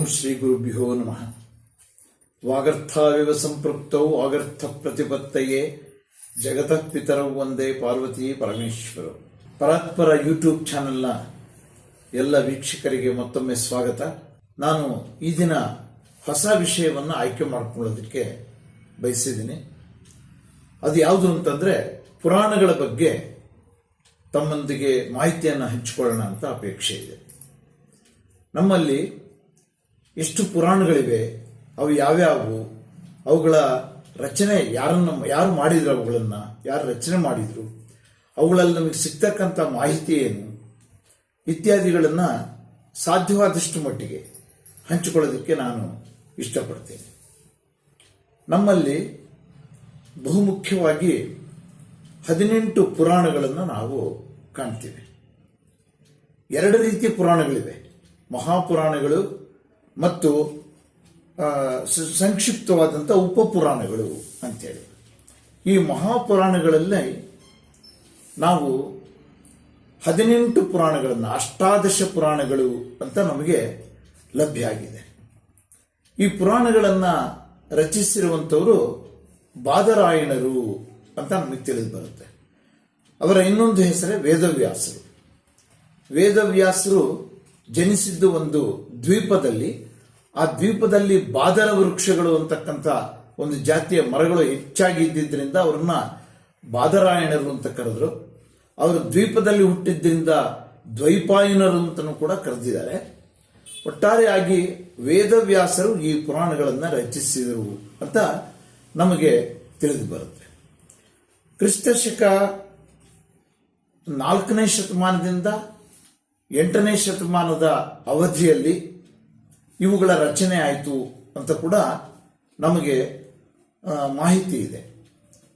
ಓಂ ಶ್ರೀ ಗುರುಭ್ಯೋ ನಮಃ. ವಾಗರ್ಥಾವಿವ ಸಂಪೃಕ್ತೌ ವಾಗರ್ಥ ಪ್ರತಿಪತ್ತಯೇ. ಜಗತಃ ಪಿತರವು ಒಂದೇ ಪಾರ್ವತಿ ಪರಮೇಶ್ವರು. ಪರಾತ್ಪರ ಯೂಟ್ಯೂಬ್ ಚಾನೆಲ್ನ ಎಲ್ಲ ವೀಕ್ಷಕರಿಗೆ ಮತ್ತೊಮ್ಮೆ ಸ್ವಾಗತ. ನಾನು ಈ ದಿನ ಹೊಸ ವಿಷಯವನ್ನು ಆಯ್ಕೆ ಮಾಡಿಕೊಳ್ಳೋದಕ್ಕೆ ಬಯಸಿದ್ದೀನಿ. ಅದು ಯಾವುದು ಅಂತಂದ್ರೆ ಪುರಾಣಗಳ ಬಗ್ಗೆ ತಮ್ಮೊಂದಿಗೆ ಮಾಹಿತಿಯನ್ನು ಹಂಚಿಕೊಳ್ಳೋಣ ಅಂತ ಅಪೇಕ್ಷೆ ಇದೆ. ನಮ್ಮಲ್ಲಿ ಎಷ್ಟು ಪುರಾಣಗಳಿವೆ, ಅವು ಯಾವ್ಯಾವು, ಅವುಗಳ ರಚನೆ ಯಾರನ್ನ, ಯಾರು ಮಾಡಿದ್ರು ಅವುಗಳನ್ನ, ಯಾರು ರಚನೆ ಮಾಡಿದ್ರು, ಅವುಗಳಲ್ಲಿ ನಮಗೆ ಸಿಗ್ತಕ್ಕಂಥ ಮಾಹಿತಿ ಏನು, ಇತ್ಯಾದಿಗಳನ್ನು ಸಾಧ್ಯವಾದಷ್ಟು ಮಟ್ಟಿಗೆ ಹಂಚಿಕೊಳ್ಳೋದಕ್ಕೆ ನಾನು ಇಷ್ಟಪಡ್ತೇನೆ. ನಮ್ಮಲ್ಲಿ ಬಹುಮುಖ್ಯವಾಗಿ ಹದಿನೆಂಟು ಪುರಾಣಗಳನ್ನು ನಾವು ಕಾಣ್ತೀವಿ. ಎರಡು ರೀತಿಯ ಪುರಾಣಗಳಿವೆ. ಮಹಾಪುರಾಣಗಳು ಮತ್ತು ಸಂಕ್ಷಿಪ್ತವಾದಂಥ ಉಪಪುರಾಣಗಳು ಅಂತೇಳಿ. ಈ ಮಹಾಪುರಾಣಗಳಲ್ಲಿ ನಾವು ಹದಿನೆಂಟು ಪುರಾಣಗಳನ್ನು, ಅಷ್ಟಾದಶ ಪುರಾಣಗಳು ಅಂತ ನಮಗೆ ಲಭ್ಯ ಆಗಿದೆ. ಈ ಪುರಾಣಗಳನ್ನು ರಚಿಸಿರುವಂಥವರು ಬಾದರಾಯಣರು ಅಂತ ನಮಗೆ ತಿಳಿದು ಬರುತ್ತೆ. ಅವರ ಇನ್ನೊಂದು ಹೆಸರೇ ವೇದವ್ಯಾಸರು. ವೇದವ್ಯಾಸರು ಜನಿಸಿದ್ದು ಒಂದು ದ್ವೀಪದಲ್ಲಿ, ಆ ದ್ವೀಪದಲ್ಲಿ ಬಾದರ ವೃಕ್ಷಗಳು ಅಂತಕ್ಕಂಥ ಒಂದು ಜಾತಿಯ ಮರಗಳು ಹೆಚ್ಚಾಗಿ ಇದ್ದಿದ್ದರಿಂದ ಅವ್ರನ್ನ ಬಾದರಾಯಣರು ಅಂತ ಕರೆದ್ರು. ಅವರು ದ್ವೀಪದಲ್ಲಿ ಹುಟ್ಟಿದ್ದರಿಂದ ದ್ವೈಪಾಯನರು ಅಂತಲೂ ಕೂಡ ಕರೆದಿದ್ದಾರೆ. ಒಟ್ಟಾರೆಯಾಗಿ ವೇದವ್ಯಾಸರು ಈ ಪುರಾಣಗಳನ್ನು ರಚಿಸಿದರು ಅಂತ ನಮಗೆ ತಿಳಿದು ಬರುತ್ತೆ. ಕ್ರಿಸ್ತಶಕ ನಾಲ್ಕನೇ ಶತಮಾನದಿಂದ ಎಂಟನೇ ಶತಮಾನದ ಅವಧಿಯಲ್ಲಿ ಇವುಗಳ ರಚನೆ ಆಯಿತು ಅಂತ ಕೂಡ ನಮಗೆ ಮಾಹಿತಿ ಇದೆ.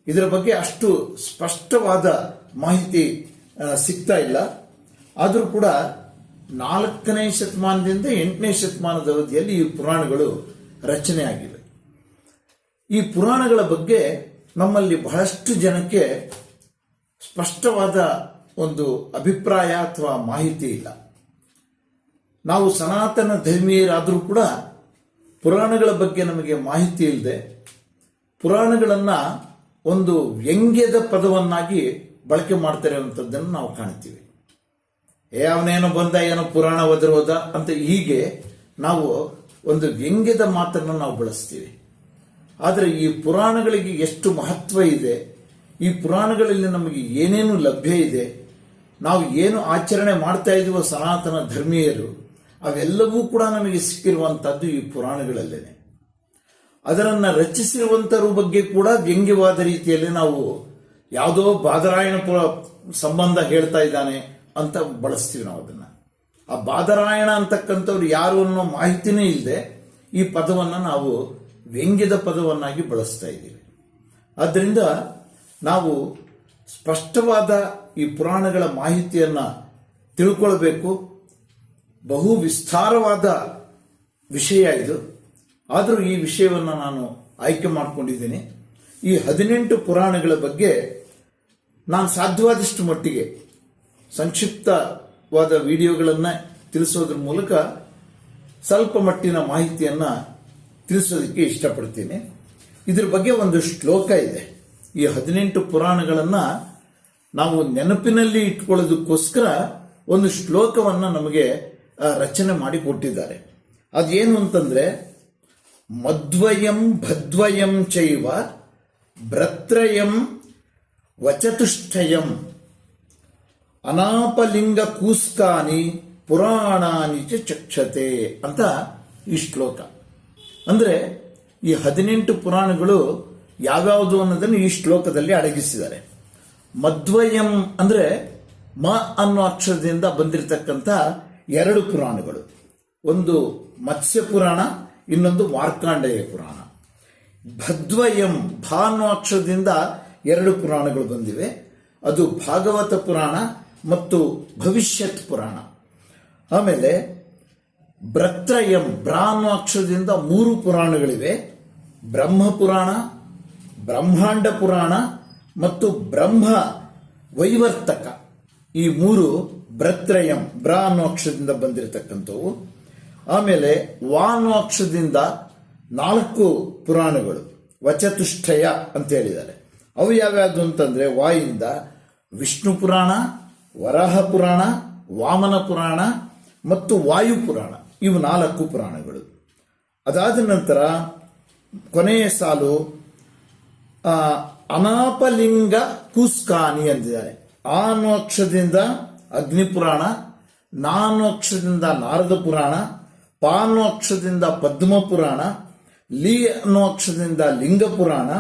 ಇದರ ಬಗ್ಗೆ ಅಷ್ಟು ಸ್ಪಷ್ಟವಾದ ಮಾಹಿತಿ ಸಿಗ್ತಾ ಇಲ್ಲ. ಆದರೂ ಕೂಡ ನಾಲ್ಕನೇ ಶತಮಾನದಿಂದ ಎಂಟನೇ ಶತಮಾನದ ಅವಧಿಯಲ್ಲಿ ಈ ಪುರಾಣಗಳು ರಚನೆ ಆಗಿವೆ. ಈ ಪುರಾಣಗಳ ಬಗ್ಗೆ ನಮ್ಮಲ್ಲಿ ಬಹಳಷ್ಟು ಜನಕ್ಕೆ ಸ್ಪಷ್ಟವಾದ ಒಂದು ಅಭಿಪ್ರಾಯ ಅಥವಾ ಮಾಹಿತಿ ಇಲ್ಲ. ನಾವು ಸನಾತನ ಧರ್ಮೀಯರಾದರೂ ಕೂಡ ಪುರಾಣಗಳ ಬಗ್ಗೆ ನಮಗೆ ಮಾಹಿತಿ ಇಲ್ಲದೆ ಪುರಾಣಗಳನ್ನು ಒಂದು ವ್ಯಂಗ್ಯದ ಪದವನ್ನಾಗಿ ಬಳಕೆ ಮಾಡ್ತಾರೆ ಅನ್ನುವಂಥದ್ದನ್ನು ನಾವು ಕಾಣ್ತೀವಿ. ಏ, ಅವನೇನೋ ಬಂದ, ಏನೋ ಪುರಾಣ ಹೋದ ಅಂತ ಹೀಗೆ ನಾವು ಒಂದು ವ್ಯಂಗ್ಯದ ಮಾತನ್ನು ನಾವು ಬಳಸ್ತೀವಿ. ಆದರೆ ಈ ಪುರಾಣಗಳಿಗೆ ಎಷ್ಟು ಮಹತ್ವ ಇದೆ, ಈ ಪುರಾಣಗಳಲ್ಲಿ ನಮಗೆ ಏನೇನು ಲಭ್ಯ ಇದೆ ನಾವು ಏನು ಆಚರಣೆ ಮಾಡ್ತಾ ಇದ್ದೀವೋ ಸನಾತನ ಧರ್ಮೀಯರು, ಅವೆಲ್ಲವೂ ಕೂಡ ನಮಗೆ ಸಿಕ್ಕಿರುವಂಥದ್ದು ಈ ಪುರಾಣಗಳಲ್ಲೇನೆ. ಅದರನ್ನ ರಚಿಸಿರುವಂತರ ಬಗ್ಗೆ ಕೂಡ ವ್ಯಂಗ್ಯವಾದ ರೀತಿಯಲ್ಲಿ ನಾವು ಯಾವುದೋ ಬಾದರಾಯಣ ಸಂಬಂಧ ಹೇಳ್ತಾ ಇದ್ದಾನೆ ಅಂತ ಬಳಸ್ತೀವಿ ನಾವು ಅದನ್ನ. ಆ ಬಾದರಾಯಣ ಅಂತಕ್ಕಂಥವ್ರು ಯಾರು ಅನ್ನೋ ಮಾಹಿತಿನೇ ಇಲ್ಲದೆ ಈ ಪದವನ್ನು ನಾವು ವ್ಯಂಗ್ಯದ ಪದವನ್ನಾಗಿ ಬಳಸ್ತಾ ಇದ್ದೀವಿ. ಆದ್ದರಿಂದ ನಾವು ಸ್ಪಷ್ಟವಾದ ಈ ಪುರಾಣಗಳ ಮಾಹಿತಿಯನ್ನು ತಿಳ್ಕೊಳ್ಬೇಕು. ಬಹು ವಿಸ್ತಾರವಾದ ವಿಷಯ ಇದು. ಆದರೂ ಈ ವಿಷಯವನ್ನು ನಾನು ಆಯ್ಕೆ ಮಾಡಿಕೊಂಡಿದ್ದೀನಿ. ಈ ಹದಿನೆಂಟು ಪುರಾಣಗಳ ಬಗ್ಗೆ ನಾನು ಸಾಧ್ಯವಾದಷ್ಟು ಮಟ್ಟಿಗೆ ಸಂಕ್ಷಿಪ್ತವಾದ ವಿಡಿಯೋಗಳನ್ನು ತಿಳಿಸೋದ್ರ ಮೂಲಕ ಸ್ವಲ್ಪ ಮಟ್ಟಿನ ಮಾಹಿತಿಯನ್ನು ತಿಳಿಸೋದಕ್ಕೆ ಇಷ್ಟಪಡ್ತೀನಿ. ಇದ್ರ ಬಗ್ಗೆ ಒಂದು ಶ್ಲೋಕ ಇದೆ. ಈ ಹದಿನೆಂಟು ಪುರಾಣಗಳನ್ನ ನಾವು ನೆನಪಿನಲ್ಲಿ ಇಟ್ಕೊಳ್ಳೋದಕ್ಕೋಸ್ಕರ ಒಂದು ಶ್ಲೋಕವನ್ನ ನಮಗೆ ರಚನೆ ಮಾಡಿ ಕೊಟ್ಟಿದ್ದಾರೆ. ಅದೇನು ಅಂತಂದ್ರೆ, ಮದ್ವಯಂ ಭದ್ವಯಂ ಚೈವ ಭ್ರತ್ರಯಂ ವಚತುಷ್ಠಯಂ ಅನಾಪಲಿಂಗ ಕೂಸ್ಕಾನಿ ಪುರಾಣಾನಿ ಚಕ್ಷತೆ ಅಂತ ಈ ಶ್ಲೋಕ. ಅಂದ್ರೆ ಈ ಹದಿನೆಂಟು ಪುರಾಣಗಳು ಯಾವ್ಯಾವುದು ಅನ್ನೋದನ್ನು ಈ ಶ್ಲೋಕದಲ್ಲಿ ಅಡಗಿಸಿದ್ದಾರೆ. ಮಧ್ವಯಂ ಅಂದ್ರೆ ಮ ಅನ್ನೋ ಅಕ್ಷರದಿಂದ ಬಂದಿರತಕ್ಕಂಥ ಎರಡು ಪುರಾಣಗಳು. ಒಂದು ಮತ್ಸ್ಯ ಪುರಾಣ, ಇನ್ನೊಂದು ಮಾರ್ಕಾಂಡೇಯ ಪುರಾಣ. ಭದ್ವಯಂ, ಭಾ ಅನ್ನೋ ಅಕ್ಷರದಿಂದ ಎರಡು ಪುರಾಣಗಳು ಬಂದಿವೆ. ಅದು ಭಾಗವತ ಪುರಾಣ ಮತ್ತು ಭವಿಷ್ಯತ್ ಪುರಾಣ. ಆಮೇಲೆ ಭ್ರತ್ರಯಂ ಬ್ರಾ ಅಕ್ಷರದಿಂದ ಮೂರು ಪುರಾಣಗಳಿವೆ. ಬ್ರಹ್ಮ ಪುರಾಣ ಬ್ರಹ್ಮಾಂಡ ಪುರಾಣ ಮತ್ತು ಬ್ರಹ್ಮ ವೈವರ್ತಕ. ಈ ಮೂರು ಭ್ರತ್ರಯಂ ಬ್ರ ಅಕ್ಷರದಿಂದ ಬಂದಿರತಕ್ಕಂಥವು. ಆಮೇಲೆ ವಾನೋಕ್ಷದಿಂದ ನಾಲ್ಕು ಪುರಾಣಗಳು ವಚತುಷ್ಠಯ ಅಂತ ಹೇಳಿದ್ದಾರೆ. ಅವು ಯಾವ್ಯಾವುದು ಅಂತಂದ್ರೆ ವಾಯಿಂದ ವಿಷ್ಣು ಪುರಾಣ, ವರಾಹ ಪುರಾಣ, ವಾಮನ ಪುರಾಣ ಮತ್ತು ವಾಯು ಪುರಾಣ. ಇವು ನಾಲ್ಕು ಪುರಾಣಗಳು. ಅದಾದ ನಂತರ ಕೊನೆಯ ಸಾಲು ಅನಾಪಲಿಂಗ ಕುಸ್ಕಾನಿ ಅಂದಿದ್ದಾರೆ ಆ ಅಕ್ಷರದಿಂದ ಅಗ್ನಿ ಪುರಾಣ ನಾ ಅಕ್ಷರದಿಂದ ನಾರದ ಪುರಾಣ ಪಾನೋಕ್ಷದಿಂದ ಪದ್ಮ ಪುರಾಣ ಲಿ ಅನ್ನೋ ಅಕ್ಷರದಿಂದ ಲಿಂಗ ಪುರಾಣ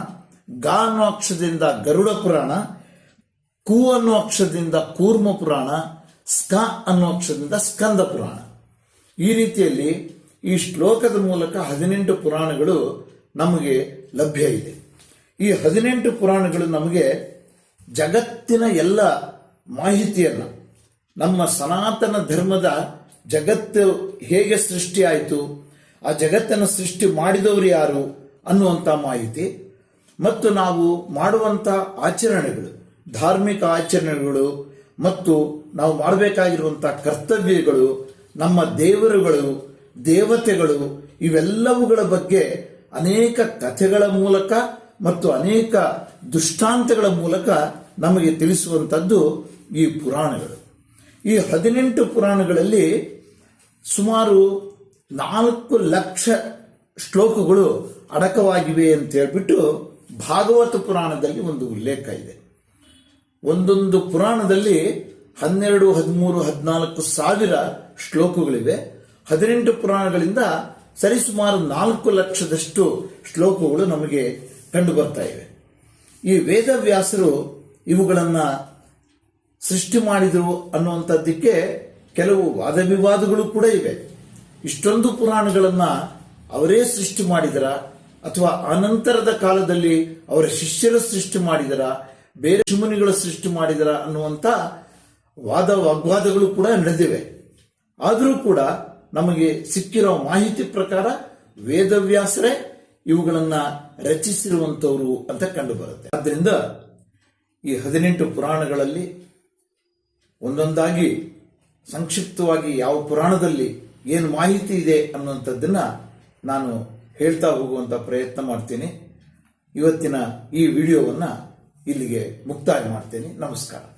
ಗಾ ಅನ್ನೋ ಅಕ್ಷರದಿಂದ ಗರುಡ ಪುರಾಣ ಕು ಅನ್ನೋ ಅಕ್ಷರದಿಂದ ಕೂರ್ಮ ಪುರಾಣ ಸ್ಕ ಅನ್ನೋ ಅಕ್ಷರದಿಂದ ಸ್ಕಂದ ಪುರಾಣ ಈ ರೀತಿಯಲ್ಲಿ ಈ ಶ್ಲೋಕದ ಮೂಲಕ ಹದಿನೆಂಟು ಪುರಾಣಗಳು ನಮಗೆ ಲಭ್ಯ ಇದೆ. ಈ ಹದಿನೆಂಟು ಪುರಾಣಗಳು ನಮಗೆ ಜಗತ್ತಿನ ಎಲ್ಲ ಮಾಹಿತಿಯನ್ನು, ನಮ್ಮ ಸನಾತನ ಧರ್ಮದ ಜಗತ್ತು ಹೇಗೆ ಸೃಷ್ಟಿಯಾಯಿತು ಆ ಜಗತ್ತನ್ನು ಸೃಷ್ಟಿ ಮಾಡಿದವರು ಯಾರು ಅನ್ನುವಂಥ ಮಾಹಿತಿ, ಮತ್ತು ನಾವು ಮಾಡುವಂಥ ಆಚರಣೆಗಳು, ಧಾರ್ಮಿಕ ಆಚರಣೆಗಳು, ಮತ್ತು ನಾವು ಮಾಡಬೇಕಾಗಿರುವಂಥ ಕರ್ತವ್ಯಗಳು, ನಮ್ಮ ದೇವರುಗಳು, ದೇವತೆಗಳು, ಇವೆಲ್ಲವುಗಳ ಬಗ್ಗೆ ಅನೇಕ ಕಥೆಗಳ ಮೂಲಕ ಮತ್ತು ಅನೇಕ ದುಷ್ಟಾಂತಗಳ ಮೂಲಕ ನಮಗೆ ತಿಳಿಸುವಂಥದ್ದು ಈ ಪುರಾಣಗಳು. ಈ ಹದಿನೆಂಟು ಪುರಾಣಗಳಲ್ಲಿ ಸುಮಾರು ನಾಲ್ಕು ಲಕ್ಷ ಶ್ಲೋಕಗಳು ಅಡಕವಾಗಿವೆ ಅಂತ ಹೇಳ್ಬಿಟ್ಟು ಭಾಗವತ ಪುರಾಣದಲ್ಲಿ ಒಂದು ಉಲ್ಲೇಖ ಇದೆ. ಒಂದೊಂದು ಪುರಾಣದಲ್ಲಿ ಹನ್ನೆರಡು, ಹದಿಮೂರು, ಹದಿನಾಲ್ಕು ಸಾವಿರ ಶ್ಲೋಕಗಳಿವೆ. ಹದಿನೆಂಟು ಪುರಾಣಗಳಿಂದ ಸರಿಸುಮಾರು ನಾಲ್ಕು ಲಕ್ಷದಷ್ಟು ಶ್ಲೋಕಗಳು ನಮಗೆ ಕಂಡು ಬರ್ತಾ ಇವೆ. ಈ ವೇದವ್ಯಾಸರು ಇವುಗಳನ್ನು ಸೃಷ್ಟಿ ಮಾಡಿದರು ಅನ್ನುವಂಥದ್ದಕ್ಕೆ ಕೆಲವು ವಾದ ವಿವಾದಗಳು ಕೂಡ ಇವೆ. ಇಷ್ಟೊಂದು ಪುರಾಣಗಳನ್ನು ಅವರೇ ಸೃಷ್ಟಿ ಮಾಡಿದರ, ಅಥವಾ ಅನಂತರದ ಕಾಲದಲ್ಲಿ ಅವರ ಶಿಷ್ಯರು ಸೃಷ್ಟಿ ಮಾಡಿದರ, ಬೇರೆ ಶಿಮುನಿಗಳು ಸೃಷ್ಟಿ ಮಾಡಿದರ ಅನ್ನುವಂಥ ವಾದ ವಾಗ್ವಾದಗಳು ಕೂಡ ನಡೆದಿವೆ. ಆದರೂ ಕೂಡ ನಮಗೆ ಸಿಕ್ಕಿರೋ ಮಾಹಿತಿ ಪ್ರಕಾರ ವೇದವ್ಯಾಸರೇ ಇವುಗಳನ್ನ ರಚಿಸಿರುವಂತವರು ಅಂತ ಕಂಡು ಬರುತ್ತೆ ಆದ್ದರಿಂದ ಈ ಹದಿನೆಂಟು ಪುರಾಣಗಳಲ್ಲಿ ಒಂದೊಂದಾಗಿ ಸಂಕ್ಷಿಪ್ತವಾಗಿ ಯಾವ ಪುರಾಣದಲ್ಲಿ ಏನು ಮಾಹಿತಿ ಇದೆ ಅನ್ನುವಂಥದ್ದನ್ನ ನಾನು ಹೇಳ್ತಾ ಹೋಗುವಂತ ಪ್ರಯತ್ನ ಮಾಡ್ತೀನಿ. ಇವತ್ತಿನ ಈ ವಿಡಿಯೋವನ್ನ ಇಲ್ಲಿಗೆ ಮುಕ್ತಾಯ ಮಾಡ್ತೇನೆ. ನಮಸ್ಕಾರ.